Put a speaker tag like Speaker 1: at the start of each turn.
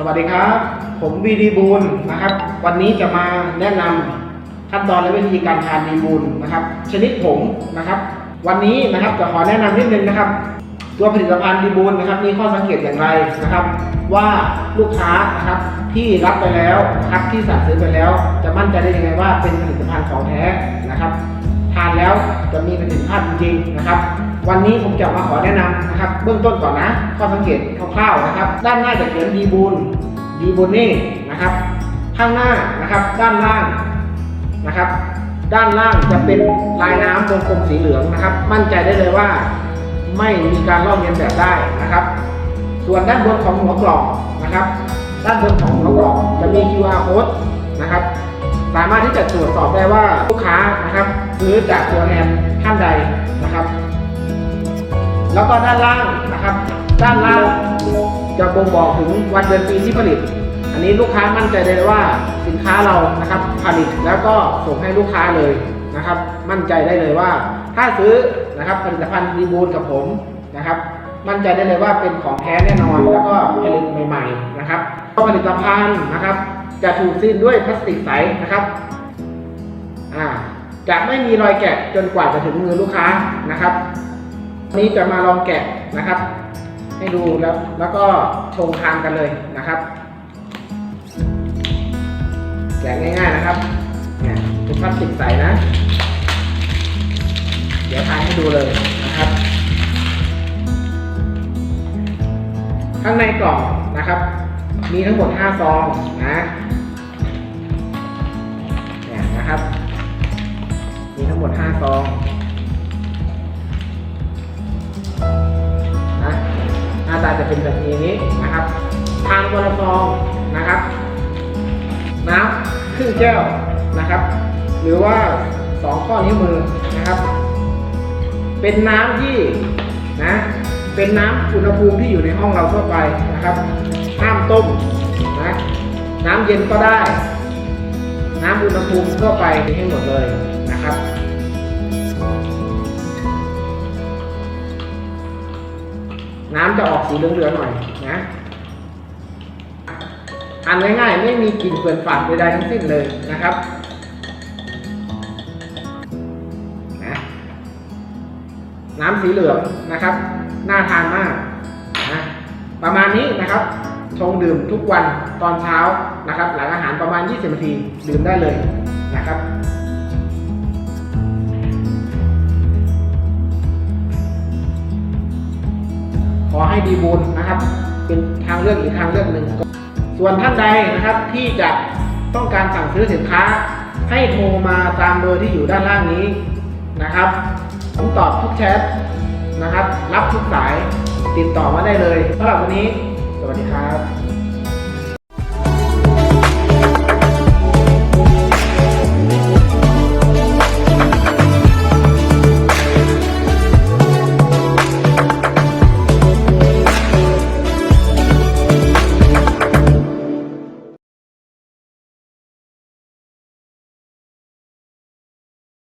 Speaker 1: สวัสดีครับ ผมวีดีบูลนะครับ วันนี้จะมาแนะนำขั้นตอนและวิธีการทานดีบูลนะครับ ชนิดผงนะครับ วันนี้นะครับจะขอแนะนำนิดนึงนะครับ ตัวผลิตภัณฑ์ดีบูลนะครับมีข้อสังเกตอย่างไรนะครับ ว่าลูกค้านะครับที่รับไปแล้วนะครับที่สั่งซื้อไปแล้ว จะมั่นใจได้ยังไงว่าเป็นผลิตภัณฑ์ของแท้นะครับ ทานแล้วจะมีประสิทธิภาพจริงๆนะครับ วันนี้ผมจะมาขอแนะนำนะครับ เบื้องต้นก่อนนะ ข้อสังเกตคร่าวๆนะครับ ด้านหน้าจะเขียนดีบูลดีบูนี่นะครับ ข้างหน้านะครับ ด้านล่างนะครับ ด้านล่างจะเป็นลายน้ำวงกลมสีเหลืองนะครับ มั่นใจได้เลยว่าไม่มีการลอกเลียนแบบได้นะครับ ส่วนด้านบนของหัวกล่องนะครับ ด้านบนของหัวกล่องจะมี QR code นะครับ สามารถที่จะตรวจสอบได้ว่าลูกค้านะครับซื้อจากตัวแทนท่านใดนะครับ แล้วก็ด้านล่างนะครับ ด้านล่างจะบ่งบอกถึงวันเดือนปีที่ผลิต อันนี้ลูกค้ามั่นใจได้เลยว่าสินค้าเรานะครับผลิตแล้วก็ส่งให้ลูกค้าเลยนะครับ มั่นใจได้เลยว่า ถ้าซื้อนะครับผลิตภัณฑ์ดีบูลกับผมนะครับ มั่นใจได้เลยว่าเป็นของแท้แน่นอน แล้วก็ผลิตใหม่ ๆ นะครับผลิตภัณฑ์นะครับ จะถูกซีนด้วยพลาสติกใสนะครับจะไม่มีรอยแกะจนกว่าจะถึงมือลูกค้านะครับวันนี้จะมาลองแกะนะครับ ให้ดูแล้วแล้วก็ชงทานกันเลยนะครับ แกะง่ายๆนะครับเนี่ยเป็นพลาสติกใสนะ เดี๋ยวทานให้ดูเลยนะครับ ข้างในกล่องนะครับ มีทั้งหมด 5 ซองนะเนี่ยนะครับ มีทั้งหมด 5 ซองนะหน้าตาจะเป็นแบบนี้นะครับ ทานวันละซองนะครับ น้ำครึ่งแก้วนะครับ หรือว่า 2 ข้อนิ้วมือนะครับ เป็นน้ำที่นะ เป็นน้ำอุณหภูมิที่อยู่ในห้องเราทั่วไปนะครับ ห้ามต้มนะน้ำเย็นก็ได้ น้ำอุณหภูมิทั่วไปให้หมดเลยนะครับน้ำจะออกสีเหลืองๆหน่อยนะทานง่ายๆ ไม่มีกลิ่นเฟื่อนฝาดใดๆทั้งสิ้นเลยนะครับนะน้ำสีเหลืองนะครับ น่าทานมากนะประมาณนี้นะครับ ชงดื่มทุกวันตอนเช้านะครับ หลังอาหารประมาณ 20นาทีดื่มได้เลยนะครับขอให้ดีบุญนะครับ เป็นทางเลือกอีกทางเลือกหนึ่ง ส่วนท่านใดนะครับที่จะต้องการสั่งซื้อสินค้า ให้โทรมาตามเบอร์ที่อยู่ด้านล่างนี้นะครับผมตอบทุกแชทนะครับ รับทุกสายติดต่อมาได้เลยสำหรับวันนี้ วัสดีครับ